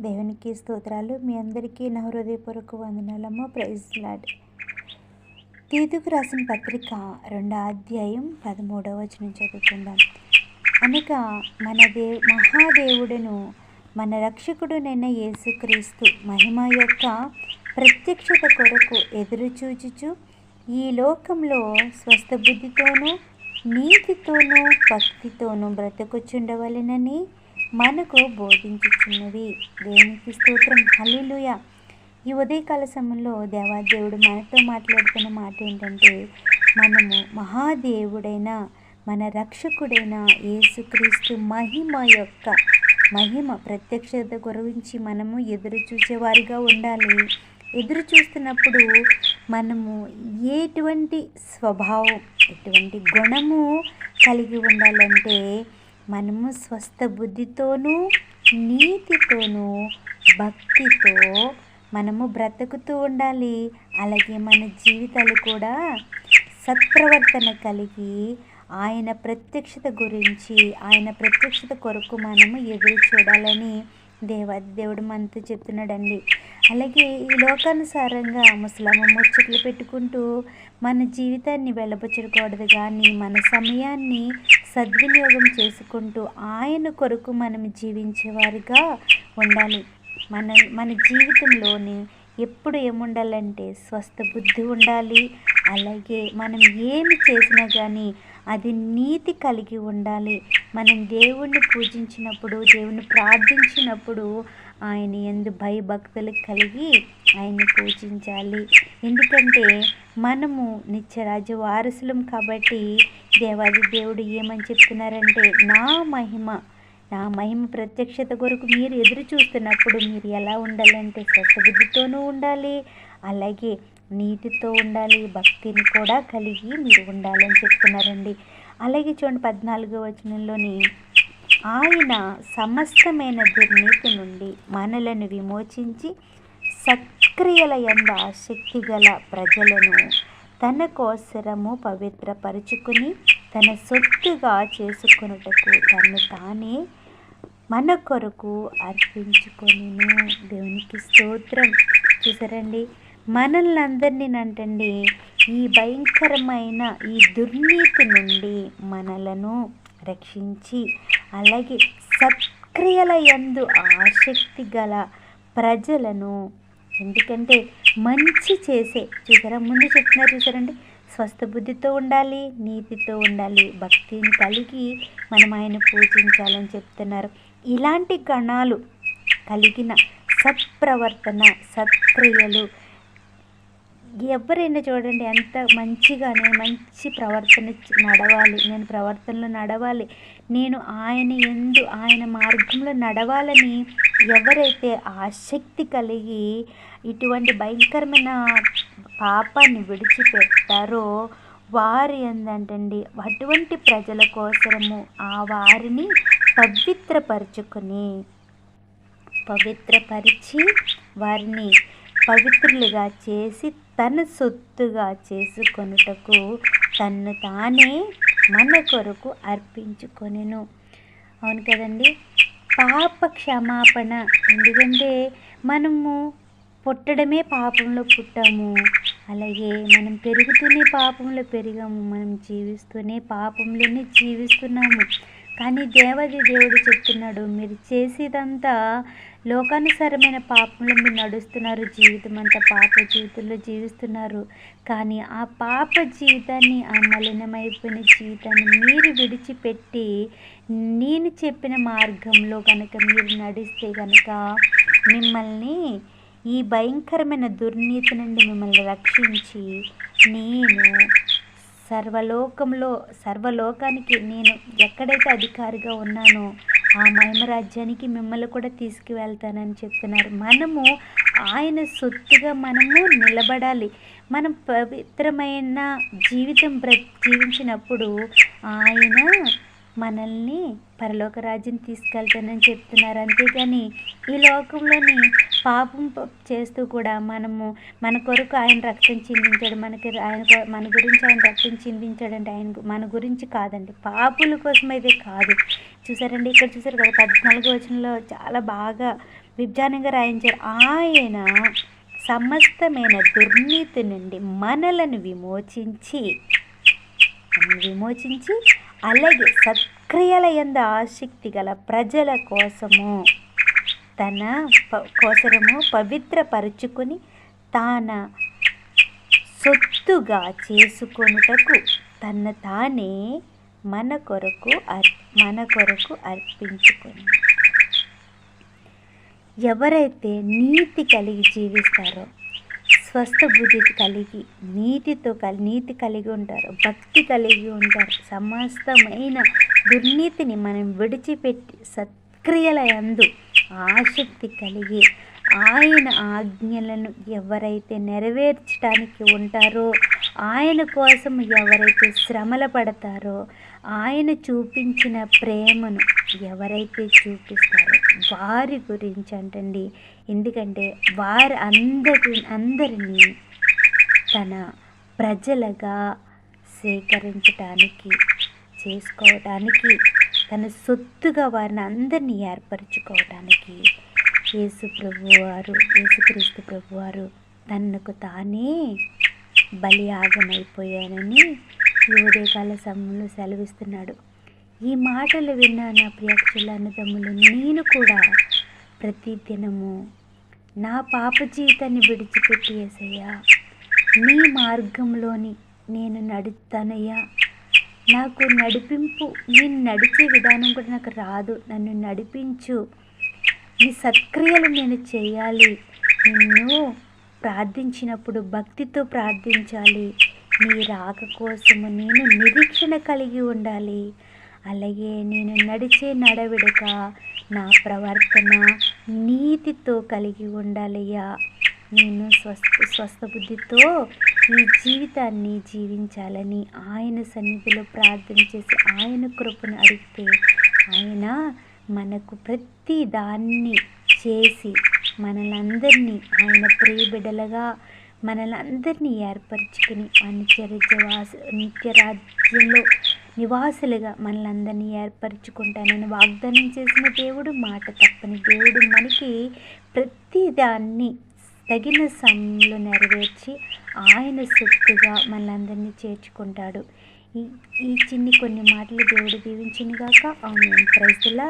దేవునికి స్తోత్రాలు. మీ అందరికీ నా హృదయపూర్వక వందనాలమ్మ. Praise Lord. తీతుకు రాసిన పత్రిక రెండో అధ్యాయం పదమూడవ వచనం చదువుకుందాం. అనగా మన దే మహాదేవుడును మన రక్షకుడునైన యేసుక్రీస్తు మహిమ యొక్క ప్రత్యక్షత కొరకు ఎదురు చూచుచు ఈ లోకంలో స్వస్థ బుద్ధితోనూ నీతితోనూ భక్తితోనూ బ్రతుకుచుండవలెనని మనకు బోధించుచున్నది దేవునికి స్తోత్రం. హల్లుయ ఈ ఉదయకాల సమయంలో దేవాదేవుడు మనతో మాట్లాడుతున్న మాట ఏంటంటే మనము మహాదేవుడైన మన రక్షకుడైన యేసుక్రీస్తు మహిమ యొక్క మహిమ ప్రత్యక్షత గురించి మనము ఎదురు చూసేవారిగా ఉండాలి. ఎదురు చూస్తున్నప్పుడు మనము ఎటువంటి స్వభావం ఎటువంటి గుణము కలిగి ఉండాలంటే మనము స్వస్థ బుద్ధితోనూ నీతితోనూ భక్తితో మనము బ్రతుకుతూ ఉండాలి. అలాగే మన జీవితాలు కూడా సత్ప్రవర్తన కలిగి ఆయన ప్రత్యక్షత గురించి ఆయన ప్రత్యక్షత కొరకు మనము ఎదురు చూడాలని దేవాది దేవుడు మనతో చెప్తున్నాడండి. అలాగే ఈ లోకానుసారంగా ముసలమ్మ ముచ్చట్లు పెట్టుకుంటూ మన జీవితాన్ని వెళ్ళబుచ్చకూడదు కానీ మన సమయాన్ని సద్వినియోగం చేసుకుంటూ ఆయన కొరకు మనం జీవించేవారుగా ఉండాలి. మన మన జీవితంలోని ఎప్పుడు ఏముండాలంటే స్వస్థ బుద్ధి ఉండాలి అలాగే మనం ఏమి చేసినా కానీ అది నీతి కలిగి ఉండాలి. మనం దేవుణ్ణి పూజించినప్పుడు దేవుణ్ణి ప్రార్థించినప్పుడు ఆయన ఎందు భయభక్తులు కలిగి ఆయన్ని పూజించాలి. ఎందుకంటే మనము నిత్యరాజు వారసులం కాబట్టి దేవాది దేవుడు ఏమని చెప్తున్నారంటే నా మహిమ నా మహిమ ప్రత్యక్షత కొరకు మీరు ఎదురు చూస్తున్నప్పుడు మీరు ఎలా ఉండాలంటే స్వస్థబుద్ధితోనూ ఉండాలి. అలాగే నీటితో ఉండాలి భక్తిని కూడా కలిగి మీరు ఉండాలని చెప్తున్నారండి. అలాగే చూడండి పద్నాలుగో వచనంలోని ఆయన సమస్తమైన దుర్నీతి నుండి మనలను విమోచించి సక్రియల ఎంద ఆసక్తి గల ప్రజలను తన కోసరము పవిత్రపరుచుకుని తన సొత్తుగా చేసుకొనుటకు తను తానే మన కొరకు అర్పించుకొని దేవునికి స్తోత్రం. చూసారండి? మనల్ని అందరినీ అంటండి ఈ భయంకరమైన ఈ దుర్నీతి నుండి మనలను రక్షించి అలాగే సత్క్రియల యందు ఆసక్తి గల ప్రజలను ఎందుకంటే మంచి చేసే చూసారా? ముందు చెప్తున్నారు చూసారండి. స్వస్థ బుద్ధితో ఉండాలి నీతితో ఉండాలి భక్తిని కలిగి మనం ఆయన పూజించాలని చెప్తున్నారు. ఇలాంటి గణాలు కలిగిన సత్ప్రవర్తన సత్క్రియలు ఎవరైనా చూడండి ఎంత మంచిగా నేను మంచి ప్రవర్తన నడవాలి. నేను ప్రవర్తనలో నడవాలి. నేను ఆయన ఎందు ఆయన మార్గంలో నడవాలని ఎవరైతే ఆసక్తి కలిగి ఇటువంటి భయంకరమైన పాపాన్ని విడిచిపెట్టారో వారు ఏంటంటండి అటువంటి ప్రజల కోసము ఆ వారిని పవిత్రపరుచుకుని పవిత్రపరిచి వారిని పవిత్రులుగా చేసి తన సొత్తుగా చేసుకొనుటకు తన్ను తానే మన కొరకు అర్పించుకొనెను. అవును కదండి? పాప క్షమాపణ. ఎందుకంటే మనము పుట్టడమే పాపంలో పుట్టాము. అలాగే మనం పెరుగుతూనే పాపంలో పెరిగాము. మనం జీవిస్తూనే పాపంలోనే జీవిస్తున్నాము. కానీ దేవది దేవుడు చెప్తున్నాడు మీరు చేసేదంతా లోకానుసారమైన పాపంలో మీరు నడుస్తున్నారు జీవితం అంతా పాప జీవితంలో జీవిస్తున్నారు. కానీ ఆ పాప జీవితాన్ని ఆ మలినమైపోయిన జీవితాన్ని మీరు విడిచిపెట్టి నేను చెప్పిన మార్గంలో కనుక మీరు నడిస్తే కనుక మిమ్మల్ని ఈ భయంకరమైన దుర్నీతి నుండి మిమ్మల్ని రక్షించి నేను సర్వలోకంలో సర్వలోకానికి నేను ఎక్కడైతే అధికారిగా ఉన్నానో ఆ మహిమరాజ్యానికి మిమ్మల్ని కూడా తీసుకువెళ్తానని చెప్తున్నారు. మనము ఆయన సొత్తుగా మనము నిలబడాలి. మనం పవిత్రమైన జీవితం బ్ర జీవించినప్పుడు ఆయన మనల్ని పరలోక రాజ్యం తీసుకెళ్తానని చెప్తున్నారు. అంతేగాని ఈ లోకంలోని పాపం చేస్తూ కూడా మనము మన కొరకు ఆయన రక్తం చిందించాడు. మనకి ఆయన మన గురించి ఆయన రక్తం చిందించాడంటే ఆయన మన గురించి కాదండి. పాపుల కోసం అయితే కాదు. చూసారండి? ఇక్కడ చూసారు కదా? పద్నాలుగు వచనంలో చాలా బాగా విభజానంగా రాయించారు. ఆయన సమస్తమైన దుర్నీతి నుండి మనలను విమోచించి విమోచించి అలాగే సత్క్రియల యందు ఆసక్తి గల ప్రజల కోసము తన ప- కోసరము పవిత్రపరుచుకొని తాన సొత్తుగా చేసుకొనుటకు తన తానే మన కొరకు అర్ మన కొరకు అర్పించుకొని. ఎవరైతే నీతి కలిగి జీవిస్తారో స్వస్థ బుద్ధి కలిగి నీతితో కలి నీతి కలిగి ఉంటారు భక్తి కలిగి ఉంటారు. సమస్తమైన దుర్నీతిని మనం విడిచిపెట్టి సత్క్రియల యందు ఆసక్తి కలిగి ఆయన ఆజ్ఞలను ఎవరైతే నెరవేర్చడానికి ఉంటారో ఆయన కోసం ఎవరైతే శ్రమల పడతారో ఆయన చూపించిన ప్రేమను ఎవరైతే చూపిస్తారో వారి గురించి అంటండి ఎందుకంటే వారి అందరి అందరినీ తన ప్రజలుగా సేకరించటానికి చేసుకోవటానికి తన సొత్తుగా వారిని అందరినీ ఏర్పరచుకోవటానికి యేసు ప్రభువారు యేసుక్రీస్తు ప్రభువారు తనకు తానే బలియాగమైపోయానని ఈ ఉదయకాల సమయంలో సెలవిస్తున్నాడు. ఈ మాటలు విన్న నా ప్రియక్షుల అన్నదమ్ములు నేను కూడా ప్రతి దినము నా పాప జీవితాన్ని విడిచిపెట్టి ఏసయ్యా నీ మార్గంలోని నేను నడుస్తానయ్యా. నాకు నడిపింపు నేను నడిచే విధానం కూడా నాకు రాదు. నన్ను నడిపించు. నీ సత్క్రియలు నేను చేయాలి. నిన్ను ప్రార్థించినప్పుడు భక్తితో ప్రార్థించాలి. నీ రాక కోసము నేను నిరీక్షణ కలిగి ఉండాలి. అలాగే నేను నడిచే నడవిడక నా ప్రవర్తన నీతితో కలిగి ఉండాలయ్యా. నేను స్వస్థ స్వస్థ బుద్ధితో ఈ జీవితాన్ని జీవించాలని ఆయన సన్నిధిలో ప్రార్థన చేసి ఆయన కృపను అడిగితే ఆయన మనకు ప్రతి దాన్ని చేసి మనలందరినీ ఆయన ప్రియ బిడ్డలుగా మనల్ని ఏర్పరచుకుని నిత్యరాజ్యవాస నిత్య రాజ్యంలో నివాసులుగా మనలందరినీ ఏర్పరచుకుంటానని వాగ్దానం చేసిన దేవుడు మాట తప్పని దేవుడు మనకి ప్రతి దాన్ని తగిన సమయంలో నెరవేర్చి ఆయన శక్తిగా మనలందరినీ చేర్చుకుంటాడు. ఈ ఈ చిన్ని కొన్ని మాటలు దేవుడు దీవించిన కాక ఆమె ప్రైజ్లా